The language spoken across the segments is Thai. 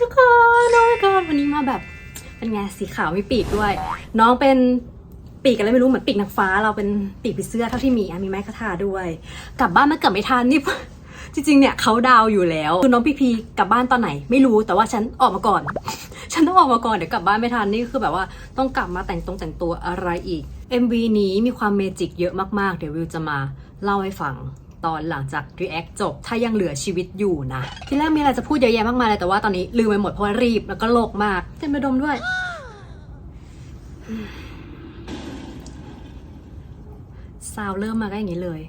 ทุกคนโอ้ my god วันนี้มาแบบเป็นไงสีขาวมีปีกด้วย น้องเป็นปีกอะไรไม่รู้เหมือนปีกนางฟ้า เราเป็นปีกผีเสื้อเท่าที่มีมีไม้คาทาด้วย กลับบ้านมาเกือบไม่ทันนี่จริงๆ เนี่ยเขาดาวอยู่แล้วคือน้องพีพีกลับบ้านตอนไหนไม่รู้แต่ว่าฉันออกมาก่อน ฉันต้องออกมาก่อนเดี๋ยวกลับบ้านไม่ทันนี่คือแบบว่าต้องกลับมาแต่งตรงแต่งตัวอะไรอีก MV นี้มีความเมจิกเยอะมากๆ เดี๋ยววิวจะมาเล่าให้ฟัง ตอนหลังจาก React จบ ถ้ายังเหลือชีวิตอยู่นะ ทีแรกมีอะไรจะพูดเยอะแยะมากมายเลยแต่ว่าตอนนี้ลืมไปหมดเพราะว่ารีบแล้วก็โลกมากเต็มไปดมด้วย ซาวเริ่มมาก็อย่างนี้เลย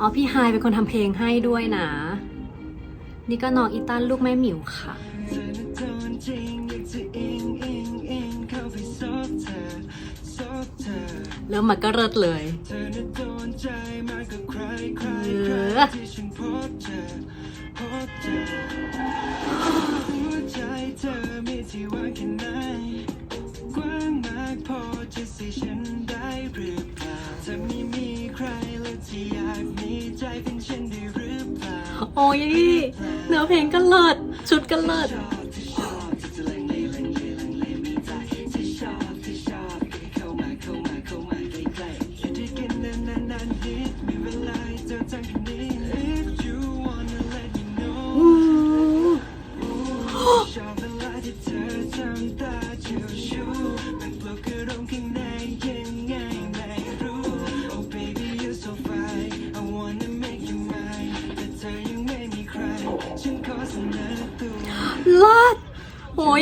อ๋อพี่ไฮเป็นคนทำเพลงให้ด้วยนะ นี่ก็น้องอีตันลูกแม่หมิวค่ะ เริ่มมาก็เริดเลยเธอน่ะโดนใจมากกว่าใครใครเอใครอที่ฉันพบเธอพบเธอหัวใ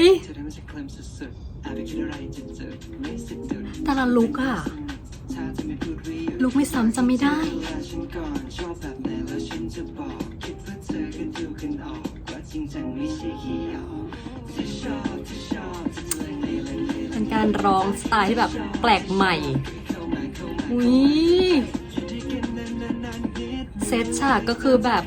ยเธอได้ไม่เคลมสุดๆอาจไปคิดอะไรจะเจอไม่สะดุดแต่ละลุกอะถ้าจะไม่พูดรีลุกไม่ซ้ำจำไม่ได้เวลฉันก่อนชอบแบบไหนแล้วฉันจะบอกคิดว่าเธอก็ดูกันออกว่าจริงจังไม่ใช่ขี้หยอกที่ชอบที่ชอบที่จะลังเลลังเลเป็นการร้องสไตล์ที่แบบแปลกใหม่ เข้ามาเข้ามาอุ้ยอยู่ด้วยกันนานๆนิด เซตฉากก็คือแบบ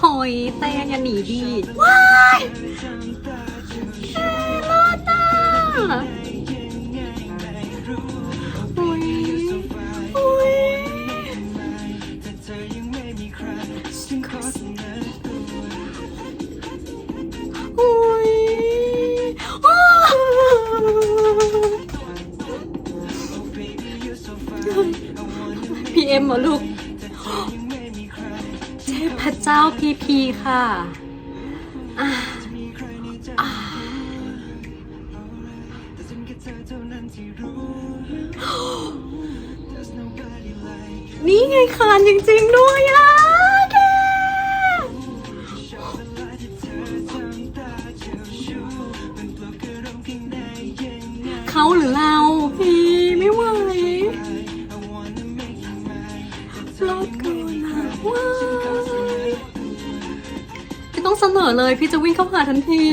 หอยแตงอย่าหนีดีว้ายแค่รอดอะอุ้ยอุ้ยแต่เธอยังไม่มีใครฉันขอเสนอตัวอุ้ยอ้าว Oh baby you're so fine I wanna พีเอ็มเหรอลูก จ้าพีพีค่ะอะจะมีใครในใจแต่ฉันแค่เธอเท่านั้นที่รู้ There's nobody like นี่ไงคานจริงๆด้วยอะ เสนอเลย พี่จะวิ่งเข้าหาทันที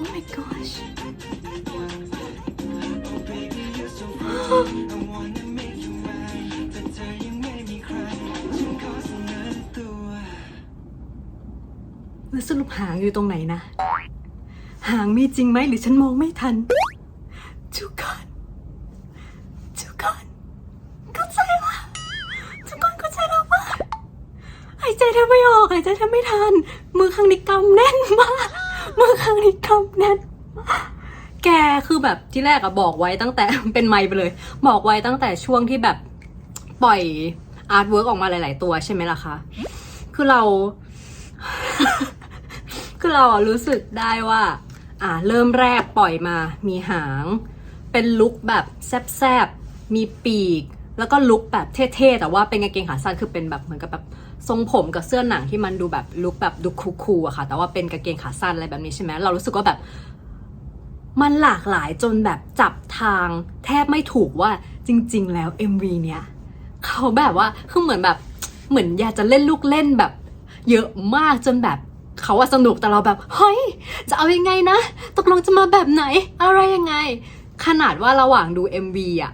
Oh my gosh Oh baby you're so fine I wanna make you mine แต่เธอยังไม่มีใครฉันขอเสนอตัวแล้วสรุปหางอยู่ตรงไหนนะ หางมีจริงไหมหรือฉันมองไม่ทัน แบบที่แรกอะบอกไว้ตั้งแต่เป็นไม์ไปเลย บอกไว้ตั้งแต่ช่วงที่แบบปล่อยอาร์ตเวิร์กออกมาหลาย ๆ ตัวใช่ไหมล่ะคะ คือเรา คือเราอะรู้สึกได้ว่า อ่า เริ่มแรกปล่อยมา มีหาง เป็นลุคแบบแซบๆ มีปีก แล้วก็ลุคแบบเท่ๆ แต่ว่าเป็นกางเกงขาสั้นคือเป็นแบบเหมือนกับแบบทรงผมกับเสื้อหนังที่มันดูแบบลุคแบบดูคูลๆอะค่ะ แต่ว่าเป็นกางเกงขาสั้นอะไรแบบนี้ใช่ไหมเรารู้สึกว่าแบบ มันหลากหลายจนแบบจับทางแทบไม่ถูกว่าจริง ๆ แล้ว MV เนี้ยเขาแบบว่าคือเหมือนแบบเหมือนอยากจะเล่นลูกเล่นแบบ เยอะมากจนแบบเขาว่าสนุกแต่เราแบบเฮ้ยจะเอายังไงนะ ตกลงจะมาแบบไหน อะไรยังไง ขนาดว่าระหว่างดู MV อะ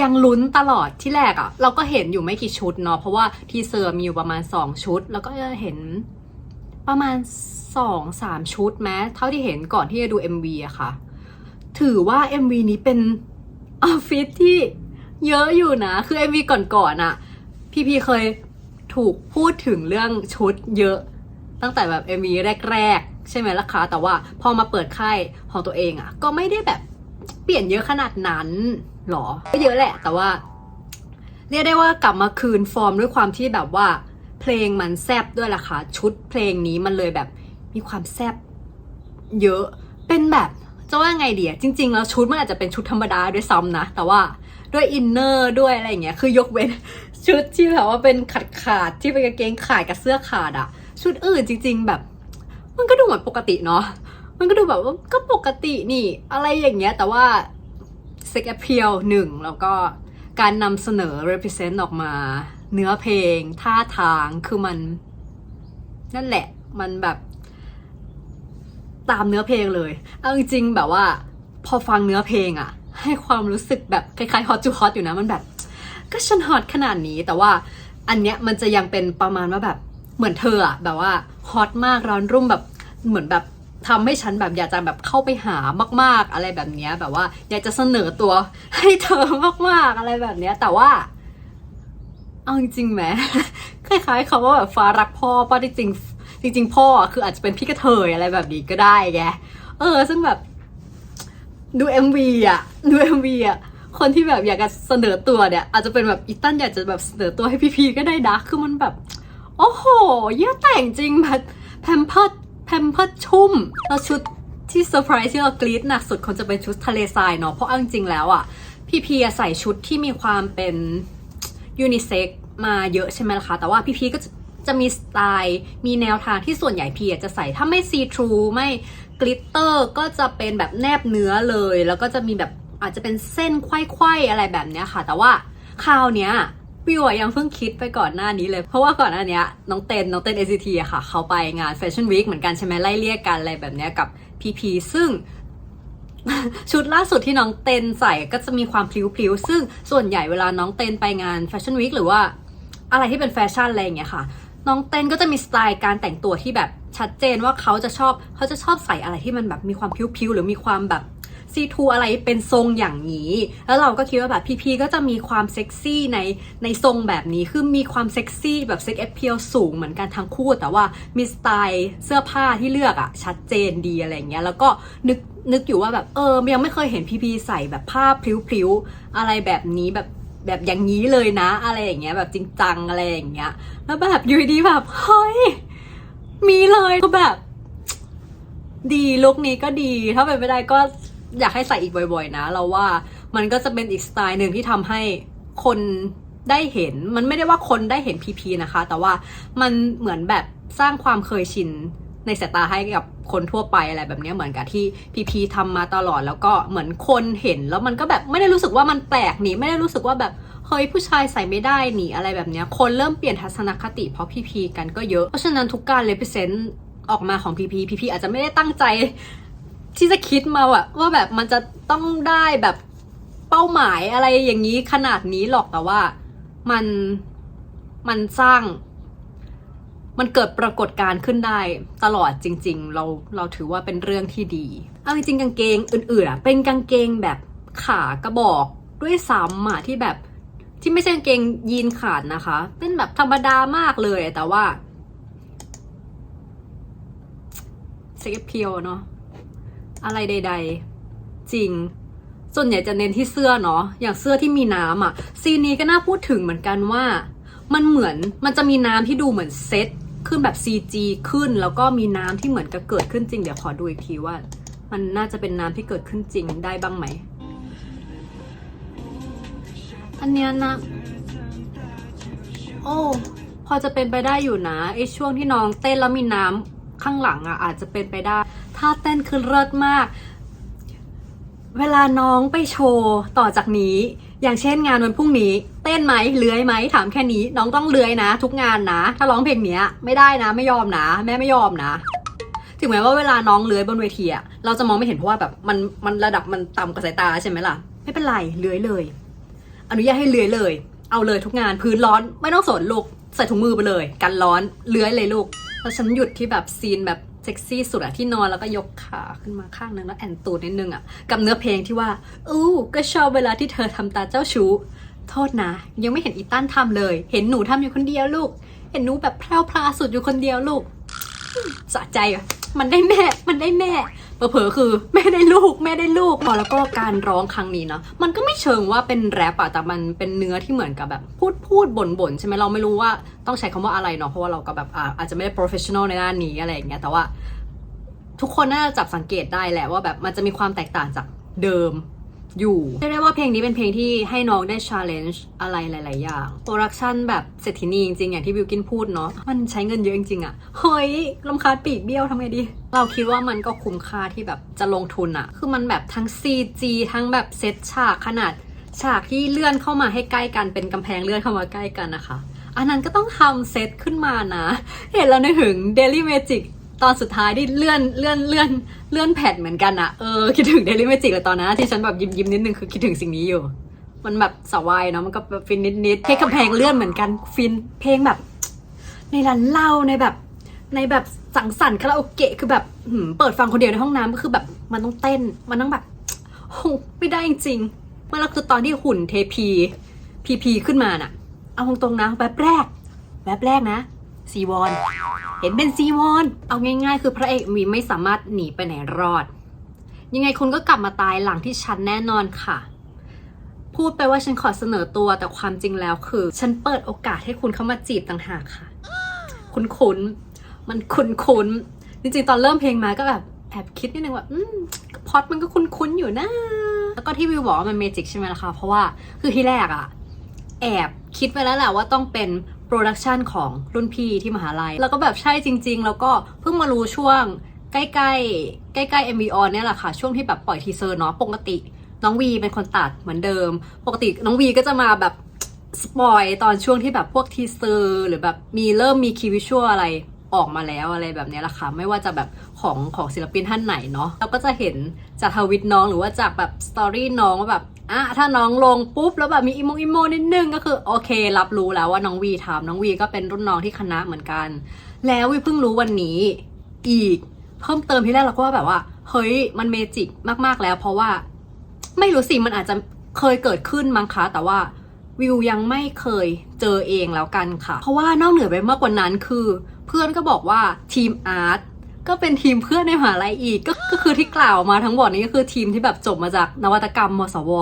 ยังลุ้นตลอดที่แรกอะเราก็เห็นอยู่ไม่กี่ชุดเนาะเพราะว่าทีเซอร์มีอยู่ประมาณ 2 ชุด แล้วก็จะเห็นประมาณ 2-3 ชุดแม้เท่าที่เห็นก่อนที่จะดู MV อะค่ะ ถือว่า MV นี้เป็นออฟฟิศที่เยอะอยู่นะ คือ MV ก่อนๆอะพี่พีเคยถูกพูดถึงเรื่องชุดเยอะ ตั้งแต่แบบ MV แรกๆ ใช่ไหมล่ะคะแต่ว่าพอมาเปิดค่ายของตัวเองอะก็ไม่ได้แบบเปลี่ยนเยอะขนาดนั้นหรอ ก็เยอะแหละ แต่ว่า เรียกได้ว่ากลับมาคืนฟอร์มด้วยความที่แบบว่า เพลงมันแซบด้วยล่ะค่ะชุดเพลงนี้มันเลยแบบมีความแซบเยอะเป็นแบบ จะว่าไงดีอะจริงๆแล้วชุดมันอาจจะเป็นชุดธรรมดาด้วยซ้ำนะ แต่ว่าด้วยอินเนอร์ด้วยอะไรอย่างเงี้ยคือยกเว้นชุดที่แบบว่าเป็นขาดขาดที่เป็นกางเกงขาดกับเสื้อขาดอะชุดอื่นจริง ๆ แบบ มันก็ดูเหมือนปกติเนาะมันก็ดูแบบว่าก็ปกตินี่ อะไรอย่างเงี้ยแต่ว่า sex appeal หนึ่งแล้วก็การนำเสนอ represent ออกมา เนื้อเพลง ท่าทางคือมัน นั่นแหละมันแบบ ตามเนื้อเพลงเลย เอาจริงๆแบบว่า พอฟังเนื้อเพลงอะให้ความรู้สึกแบบคล้ายๆ hot to hot อยู่นะมันแบบ ก็ฉันฮอตขนาดนี้แต่ว่าอันเนี้ยมันจะยังเป็นประมาณว่าแบบเหมือนเธออะแบบว่าฮอตมากร้อนรุ่มแบบเหมือนแบบทำให้ฉันแบบอยากจะแบบเข้าไปหามาก ๆ อะไรแบบเนี้ยแบบว่า อยากจะเสนอตัวให้เธอมาก ๆ อะไรแบบเนี้ย แต่ว่า เอาจริงไหมคล้ายๆคำว่าแบบฟ้ารักพ่อป้าที่จริง จริงๆ พ่อคืออาจจะเป็นพี่กระเทยอะไรแบบนี้ก็ได้แกเออ ซึ่งแบบ ดู MV อะ ดู MV อะคนที่แบบอยากจะเสนอตัวเนี่ย อาจจะเป็นแบบอีตันอยากจะแบบเสนอตัวให้พี่พีก็ได้นะคือมันแบบ โอ้โห เยี่ยแต่งจริงแบบแพมเพิร์ดแพมเพิร์ดชุ่มแล้วชุดที่เซอร์ไพรส์ที่เรากรี๊ดหนักสุดคงจะเป็นชุดทะเลทรายเนาะเพราะเอาจริงๆแล้วอะ พี่พีอะใส่ชุดที่มีความเป็นยูนิเซ็กมาเยอะใช่ไหมล่ะคะ แต่ว่าพี่พีก็จะ จะมีสไตล์ มีแนวทางที่ส่วนใหญ่พีอะจะใส่ถ้าไม่ซีทรูไม่กลิตเตอร์ก็จะเป็นแบบแนบเนื้อเลย แล้วก็จะมีแบบอาจจะเป็นเส้นไขว้ๆอะไรแบบเนี้ยค่ะ แต่ว่าคราวเนี้ยวิวอยังเพิ่งคิดไปก่อนหน้านี้เลย เพราะว่าก่อนหน้าเนี้ยน้องเต้นน้องเต้น NCT อะค่ะ เขาไปงานแฟชั่นวีคเหมือนกันใช่ไหมไล่เรียกกันอะไรแบบเนี้ยกับพีพีซึ่งชุดล่าสุดที่น้องเต้นใส่ก็จะมีความพลิ้วๆ ซึ่งส่วนใหญ่เวลาน้องเต้นไปงานแฟชั่นวีคหรือว่าอะไรที่เป็นแฟชั่นอะไรอย่างเงี้ยค่ะ น้องเต้นก็จะมีสไตล์การแต่งตัวที่แบบชัดเจนว่าเขาจะชอบเขาจะชอบใส่อะไรที่มันแบบมีความผิวๆหรือมีความแบบซีทูอะไรเป็นทรงอย่างนี้ แล้วเราก็คิดว่าแบบพีพีก็จะมีความเซ็กซี่ในในทรงแบบนี้ คือมีความเซ็กซี่แบบเซ็กแอพเพียลสูงเหมือนกันทั้งคู่ แต่ว่ามีสไตล์เสื้อผ้าที่เลือกอะชัดเจนดีอะไรเงี้ย แล้วก็นึกนึกอยู่ว่าแบบเออยังไม่เคยเห็นพีพีใส่แบบผ้าพลิ้วๆอะไรแบบนี้แบบ แบบอย่างนี้เลยนะ อะไรอย่างเงี้ย แบบจริงจังอะไรอย่างเงี้ย แล้วแบบอยู่ดีแบบเฮ้ยมีเลยก็แบบ ดีลุคนี้ก็ดี ถ้าเป็นไม่ได้ก็อยากให้ใส่อีกบ่อย ๆ นะ เราว่ามันก็จะเป็นอีกสไตล์หนึ่งที่ทำให้คนได้เห็น มันไม่ได้ว่าคนได้เห็นพีพีนะคะ แต่ว่ามันเหมือนแบบสร้างความเคยชิน ในสายตาให้กับคนทั่วไปอะไรแบบนี้เหมือนกับที่พีพีทำมาตลอดแล้วก็เหมือนคนเห็น แล้วมันก็แบบไม่ได้รู้สึกว่ามันแปลกหนีไม่ได้รู้สึกว่าแบบเฮ้ยผู้ชายใส่ไม่ได้หนีอะไรแบบนี้คนเริ่มเปลี่ยนทัศนคติเพราะพีพีกันก็เยอะเพราะฉะนั้นทุกการเลเ e เซนต์ออกมาของพีพีพีพีอาจจะไม่ได้ตั้งใจ ที่จะคิดมาว่าว่าแบบมันจะต้องได้แบบเป้าหมายอะไรอย่างนี้ขนาดนี้หรอกแต่ว่ามันมันสร้าง มันเกิดปรากฏการณ์ขึ้นได้ตลอดจริง ๆ เราเราถือว่าเป็นเรื่องที่ดี เอาจริงๆกางเกงอื่นๆอะเป็นกางเกงแบบขากระบอกด้วยซ้ำอะที่แบบที่ไม่ใช่กางเกงยีนขาดนะคะ เป็นแบบธรรมดามากเลยแต่ว่าเซ็กเพียวเนาะอะไรใด ๆ จริง ส่วนใหญ่จะเน้นที่เสื้อเนาะอย่างเสื้อที่มีน้ำอะ่ะ ซีนนี้ก็น่าพูดถึงเหมือนกันว่า มันเหมือนมันจะมีน้ำที่ดูเหมือนเซต ขึ้นแบบ CG ขึ้น แล้วก็มีน้ำที่เหมือนกับเกิดขึ้นจริง เดี๋ยวขอดูอีกทีว่า มันน่าจะเป็นน้ำที่เกิดขึ้นจริงได้บ้างไหม อันเนี้ยนะ โอ้ พอจะเป็นไปได้อยู่นะไอช่วงที่น้องเต้นแล้วมีน้ำข้างหลังอะอาจจะเป็นไปได้ ถ้าเต้นคือเลิศมาก เวลาน้องไปโชว์ต่อจากนี้ อย่างเช่นงานวันพรุ่งนี้ เต้นไหมเลื้อยไหมถามแค่นี้ น้องต้องเลื้อยนะ ทุกงานนะ ถ้าร้องเพลงเนี้ยไม่ได้นะไม่ยอมนะ แม่ไม่ยอมนะ ถึงแม้ว่าเวลาน้องเลื้อยบนเวทีอะเราจะมองไม่เห็นเพราะว่าแบบมันมันระดับมันต่ำกว่าสายตาใช่ไหมล่ะไม่เป็นไรเลื้อยเลย อนุญาตให้เลื้อยเลย เอาเลยทุกงานพื้นร้อนไม่ต้องสนลูกใส่ถุงมือไปเลย กันร้อนเลื้อยเลยลูกแล้วฉันหยุดที่แบบซีนแบบ ซ็กซี่สุดอะที่นอนแล้วก็ยกขาขึ้นมาข้างนึงแล้วแอนตูดนิดนึงอะกับเนื้อเพลงที่ว่าอู้ก็ชอบเวลาที่เธอทำตาเจ้าชู้ โทษนะ ยังไม่เห็นอีตันทำเลย เห็นหนูทำอยู่คนเดียวลูก เห็นหนูแบบแพรวพลาสุดอยู่คนเดียวลูกสะใจอะมันได้แม่ มันได้แม่ เผลอๆคือแม่ได้ลูกแม่ได้ลูกพอแล้วก็การร้องครั้งนี้เนาะมันก็ไม่เชิงว่าเป็นแรปอะแต่มันเป็นเนื้อที่เหมือนกับแบบพูดพูดบ่นบ่นใช่ไหมเราไม่รู้ว่าต้องใช้คำว่าอะไรเนาะเพราะว่าเราก็แบบอ่าอาจจะไม่ได้ professional ในด้านนี้อะไรอย่างเงี้ยแต่ว่า ทุกคนน่าจะจับสังเกตได้แหละว่าแบบมันจะมีความแตกต่างจากเดิม อยู่เรียกได้ว่าเพลงนี้เป็นเพลงที่ให้น้องได้ challenge อะไรหลาย ๆ อย่าง โปรดักชันแบบเศรษฐินีจริง ๆ อย่างที่บิวกินพูดเนาะ มันใช้เงินเยอะจริง ๆ อะเฮ้ยลำคาญปีกเบี้ยวทำไงดี เราคิดว่ามันก็คุ้มค่าที่แบบจะลงทุนอะคือมันแบบทั้ง CG ทั้งแบบเซตฉากขนาดฉากที่เลื่อนเข้ามาให้ใกล้กันเป็นกำแพงเลื่อนเข้ามาใกล้กันนะคะ อันนั้นก็ต้องทำเซตขึ้นมานะ เห็นแล้วนึกถึง Daily Magic ตอนสุดท้ายที่เลื่อนเลื่อนเลื่อนเลื่อนแผ่นเหมือนกันอะเออคิดถึง Daily Magic เลยตอนนั้นที่ฉันแบบยิ้มยิ้มนิดนึงคือคิดถึงสิ่งนี้อยู่ มันแบบสวายเนาะมันก็แบบฟินนิดเพลงกำแพงเลื่อนเหมือนกันฟินเพลงแบบ ในร้านเหล้าในแบบ ในแบบสังสรรค์คาราโอเกะคือแบบหืเปิดฟังคนเดียวในห้องน้ำก็คือแบบมันต้องเต้นมันต้องแบบโหไม่ได้จริงเมื่อเราคือตอนที่หุ่นเทพีพีพีขึ้นมาน่ะ เอาตรงๆนะแบบแรกแบบแรกนะ ซีวอน เห็นเป็นซีวอน เอาง่ายๆ คือพระเอกมีไม่สามารถหนีไปไหนรอด ยังไงคุณก็กลับมาตายหลังที่ฉันแน่นอนค่ะ พูดไปว่าฉันขอเสนอตัวแต่ความจริงแล้วคือ ฉันเปิดโอกาสให้คุณเข้ามาจีบต่างหากค่ะ คุ้นคุ้นมันคุ้นคุ้นจริงๆ ตอนเริ่มเพลงมาก็แบบแอบคิดนิดนึงว่าอืมพอตมันก็คุ้นคุ้นๆอยู่นะ แล้วก็ที่วิวบอกว่ามันเมจิกใช่ไหมล่ะคะ เพราะว่าคือที่แรกอะแอบคิดไว้แล้วแหละว่าต้องเป็น โปรดักชันของรุ่นพี่ที่มหาลัย แล้วก็แบบใช่จริง ๆ แล้วก็เพิ่งมารู้ช่วงใกล้ๆใกล้ๆ MV on เนี่ยแหละค่ะ ช่วงที่แบบปล่อยทีเซอร์เนาะปกติ น้องวีเป็นคนตัดเหมือนเดิม ปกติน้องวีก็จะมาแบบสปอยตอนช่วงที่แบบพวกทีเซอร์หรือแบบมีเริ่มมีคีย์วิชวลอะไร ออกมาแล้วอะไรแบบนี้แหละค่ะ ไม่ว่าจะแบบของของศิลปินท่านไหนเนาะเราก็จะเห็นจากทวิตน้องหรือว่าจากแบบสตอรี่น้องว่าแบบอะถ้าน้องลงปุ๊บแล้วแบบมีอิโมอิโมนิดนึงก็คือโอเค รับรู้แล้วว่าน้องวีทำน้องวีก็เป็นรุ่นน้องที่คณะเหมือนกัน แล้ววีเพิ่งรู้วันนี้อีกเพิ่มเติมที่แรกเราก็ว่าแบบว่า เฮ้ยมันเมจิกมากๆแล้ว เพราะว่า ไม่รู้สิมันอาจจะเคยเกิดขึ้นมั้งคะแต่ว่าวิวยังไม่เคยเจอเองแล้วกันค่ะ เพราะว่านอกเหนือไปมากกว่านั้นคือ เพื่อนก็บอกว่าทีมอาร์ตก็เป็นทีมเพื่อนในมหาลัยอีก ก็คือที่กล่าวมาทั้งหมดนี้ก็คือทีมที่แบบจบมาจากนวัตกรรม มสว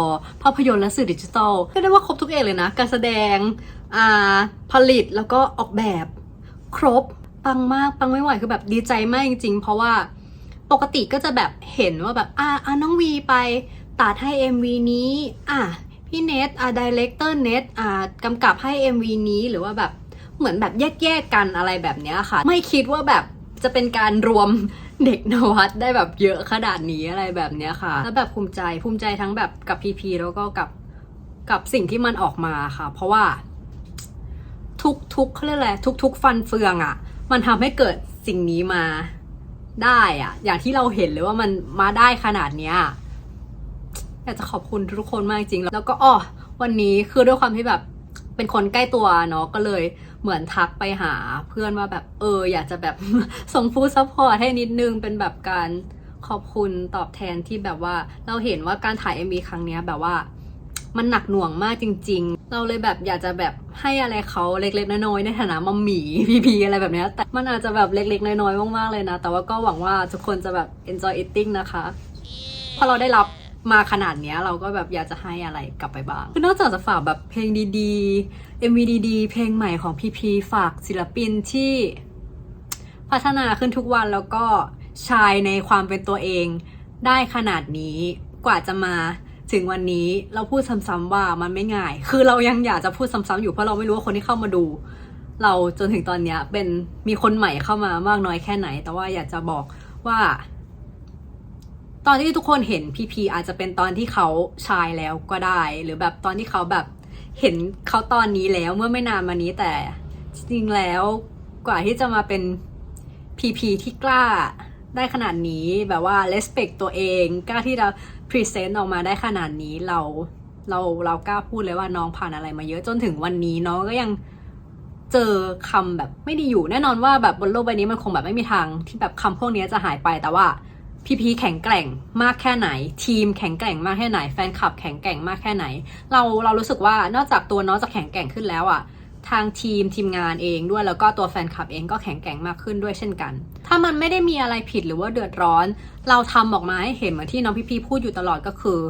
ภาพยนตร์และสื่อดิจิทัลก็ได้ว่าครบทุกเอกเลยนะ การแสดงอ่าผลิตแล้วก็ออกแบบครบปังมากปังไม่ไหวคือแบบดีใจมากจริงๆ เพราะว่าปกติก็จะแบบเห็นว่าแบบอะอะน้องวีไปตัดให้ MV นี้อะพี่เนทอะดีเลกเตอร์เนทอะกำกับให้ MV นี้หรือว่าแบบ เหมือนแบบแยกๆกันอะไรแบบนี้ค่ะ ไม่คิดว่าแบบจะเป็นการรวมเด็กนวัดได้แบบเยอะขนาดนี้อะไรแบบนี้ค่ะ แล้วแบบภูมิใจภูมิใจทั้งแบบกับพีพีแล้วก็กับกับสิ่งที่มันออกมาค่ะ เพราะว่า ทุกทุกเขาเรียกอะไรทุกทุกฟันเฟืองอะ่ะ มันทำให้เกิดสิ่งนี้มาได้อะ่ะ อย่างที่เราเห็นเลยว่ามันมาได้ขนาดเนี้ยอยากจะขอบคุณทุกคนมากจริงแล้วก็อ๋อวันนี้คือด้วยความที่แบบเป็นคนใกล้ตัวเนาะก็เลย เหมือนทักไปหาเพื่อนว่าแบบเออ อยากจะแบบส่งฟูดซัพพอร์ตให้นิดนึงเป็นแบบการขอบคุณตอบแทนที่แบบว่าเราเห็นว่าการถ่าย MV ครั้งนี้แบบว่า มันหนักหน่วงมากจริง ๆ เราเลยแบบอยากจะแบบให้อะไรเขาเล็กๆน้อยๆในฐานะมัมหมีพีพีอะไรแบบนี้แต่มันอาจจะแบบเล็กๆน้อยๆมากๆเลยนะ แต่ว่าก็หวังว่าทุกคนจะแบบ enjoy eating นะคะพอเราได้รับ มาขนาดเนี้ยเราก็แบบอยากจะให้อะไรกลับไปบ้าง คือนอกจากจะฝากแบบเพลงดีๆ MV ดีๆ เพลงใหม่ของพีพีฝากศิลปินที่พัฒนาขึ้นทุกวันแล้วก็ชายในความเป็นตัวเองได้ขนาดนี้กว่าจะมาถึงวันนี้เราพูดซ้ำๆว่ามันไม่ง่าย คือเรายังอยากจะพูดซ้ำๆอยู่เพราะเราไม่รู้ว่าคนที่เข้ามาดู เราจนถึงตอนนี้เป็นมีคนใหม่เข้ามามากน้อยแค่ไหน แต่ว่าอยากจะบอกว่า ตอนที่ทุกคนเห็นพีพีอาจจะเป็นตอนที่เขาชายแล้วก็ได้ หรือแบบตอนที่เขาแบบเห็นเขาตอนนี้แล้วเมื่อไม่นานมานี้แต่จริงแล้วกว่าที่จะมาเป็นพีพีที่กล้าได้ขนาดนี้แบบว่า respect ตัวเองกล้าที่จะ present ออกมาได้ขนาดนี้เราเราเรากล้าพูดเลยว่าน้องผ่านอะไรมาเยอะจนถึงวันนี้น้องก็ยังเจอคำแบบไม่ดีอยู่แน่นอนว่าแบบบนโลกใบนี้มันคงแบบไม่มีทางที่แบบคำพวกนี้จะหายไปแต่ว่า พีพีแข็งแกร่งมากแค่ไหน ทีมแข็งแกร่งมากแค่ไหน แฟนคลับแข็งแกร่งมากแค่ไหน เราเรารู้สึกว่านอกจากตัวน้องจะแข็งแกร่งขึ้นแล้วอะทางทีมทีมงานเองด้วยแล้วก็ตัวแฟนคลับเองก็แข็งแกร่งมากขึ้นด้วยเช่นกัน ถ้ามันไม่ได้มีอะไรผิดหรือว่าเดือดร้อน เราทำออกมาให้เห็นเหมือนที่น้องพีพีพูดอยู่ตลอดก็คือ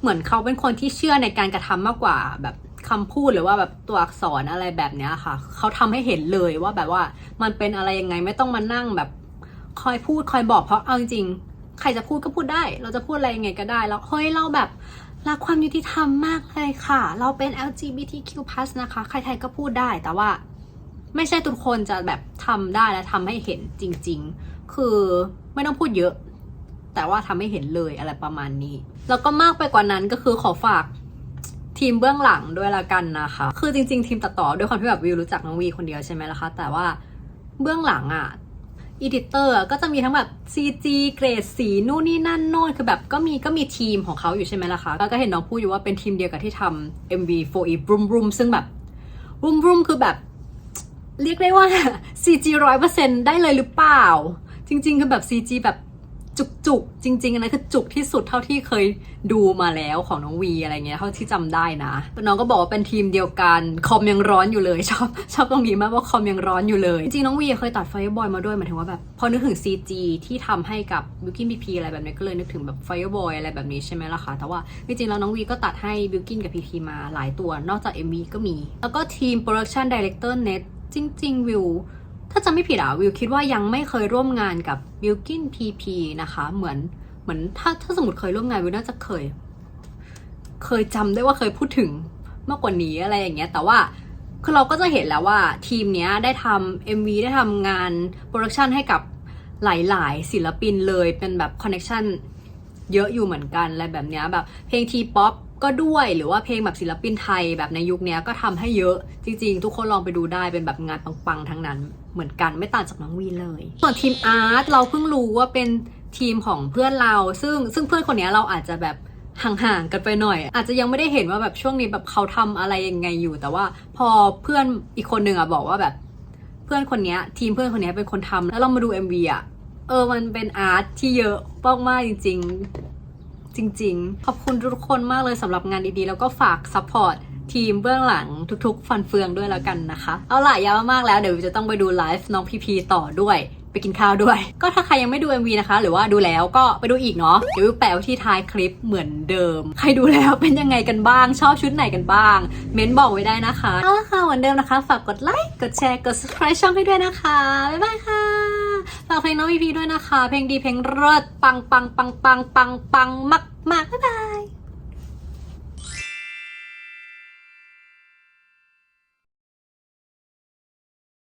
เหมือนเขาเป็นคนที่เชื่อในการกระทำมากกว่าแบบคำพูดหรือว่าแบบตัวอักษรอะไรแบบเนี้ยค่ะ เขาทำให้เห็นเลยว่าแบบว่ามันเป็นอะไรยังไงไม่ต้องมานั่งแบบคอยพูดคอยบอกเพราะเอาจริง ใครจะพูดก็พูดได้ เราจะพูดอะไรยังไงก็ได้แล้วเฮ้ยเราแบบรักความยุติธรรมมากเลยค่ะ เราเป็น LGBTQ+ นะคะ ใครๆก็พูดได้แต่ว่า ไม่ใช่ทุกคนจะแบบทำได้และทำให้เห็นจริง ๆ คือไม่ต้องพูดเยอะ แต่ว่าทำให้เห็นเลยอะไรประมาณนี้ แล้วก็มากไปกว่านั้นก็คือขอฝากทีมเบื้องหลังด้วยละกันนะคะ คือจริง ๆ ทีมตัดต่อด้วยความที่แบบวิวรู้จักน้องวีคนเดียวใช่ไหมล่ะคะ แต่ว่าเบื้องหลังอะ อีดิเตอร์ก็จะมีทั้งแบบ CG เกรดสีนู่นนี่นั่นโน่นคือแบบก็มีก็มีทีมของเขาอยู่ใช่ไหมล่ะคะ แล้วก็เห็นน้องพูดอยู่ว่าเป็นทีมเดียวกับที่ทำ MV 4 e Broom Broom ซึ่งแบบ Broom Broom คือแบบ เรียกได้ว่า CG ร้อยเปอร์เซ็นได้เลยหรือเปล่า จริง ๆ คือแบบ CG แบบ จุกๆจริงๆอันนั้นคือจุกที่สุดเท่าที่เคยดูมาแล้วของน้องวีอะไรเงี้ยเท่าที่จำได้นะน้องก็บอกว่าเป็นทีมเดียวกันคอมยังร้อนอยู่เลยชอบชอบตรงนี้มากว่าคอมยังร้อนอยู่เลยจริงๆน้องวีเคยตัดไฟบอยมาด้วยหมายถึงว่าแบบพอนึกถึง CG ที่ทำให้กับบิวกิ้นพีพีอะไรแบบนี้ก็เลยนึกถึงแบบไฟบอยอะไรแบบนี้ใช่ไหมล่ะคะแต่ว่าจริงๆแล้วน้องวีก็ตัดให้บิวกิ้นกับพีพีมาหลายตัวนอกจาก MV ก็มี แล้วก็ทีมโปรดักชันดีเลกเตอร์เน็ตจริงๆวิว ถ้าจำไม่ผิดอะวิวคิดว่ายังไม่เคยร่วมงานกับบิลกินพีพีนะคะ เหมือนเหมือนถ้าถ้าสมมติเคยร่วมงานวิวน่าจะเคย เคยจำได้ว่าเคยพูดถึงมากกว่านี้อะไรอย่างเงี้ย แต่ว่าคือเราก็จะเห็นแล้วว่าทีมเนี้ยได้ทำ MV ได้ทำงานโปรดักชันให้กับหลาย ๆ ศิลปินเลยเป็นแบบคอนเน t ชันเยอะอยู่เหมือนกันอะไรแบบเนี้ยแบบเพลงทีป๊อป ก็ด้วยหรือว่าเพลงแบบศิลปินไทยแบบในยุคนี้ก็ทำให้เยอะจริงๆ ทุกคนลองไปดูได้เป็นแบบงานปังๆ ทั้งนั้น เหมือนกันไม่ต่างจากน้องวีเลย ส่วนทีมอาร์ตเราเพิ่งรู้ว่าเป็นทีมของเพื่อนเรา ซึ่งซึ่งเพื่อนคนนี้เราอาจจะแบบห่างๆกันไปหน่อย อาจจะยังไม่ได้เห็นว่าแบบช่วงนี้แบบเขาทำอะไรยังไงอยู่ แต่ว่าพอเพื่อนอีกคนหนึ่งอะบอกว่าแบบเพื่อนคนนี้ทีมเพื่อนคนนี้เป็นคนทำแล้วเรามาดู MV อะเออมันเป็นอาร์ตที่เยอะมากๆจริง ๆ จริง ๆ ขอบคุณทุกคนมากเลยสำหรับงานดีๆ แล้วก็ฝากซัพพอร์ตทีมเบื้องหลังทุกๆ ฟันเฟืองด้วยแล้วกันนะคะ เอาล่ะยาวมากแล้วเดี๋ยวจะต้องไปดูไลฟ์น้องพีพีต่อด้วยไปกินข้าวด้วย ก็ถ้าใครยังไม่ดู MV นะคะ หรือว่าดูแล้วก็ไปดูอีกเนาะเดี๋ยววิวแปะไว้ที่ท้ายคลิปเหมือนเดิม ใครดูแล้วเป็นยังไงกันบ้าง ชอบชุดไหนกันบ้าง เม้นบอกไว้ได้นะคะ เอาละค่ะเหมือนเดิมนะคะ ฝากกดไลค์ กดแชร์ กด subscribe ช่องให้ด้วยนะคะ บ๊ายบายค่ะ ฝากเพลงน้องพีพีด้วยนะคะ เพลงดีเพลงเลิศปังปังปังปังปังปังมากมากบ๊ายบาย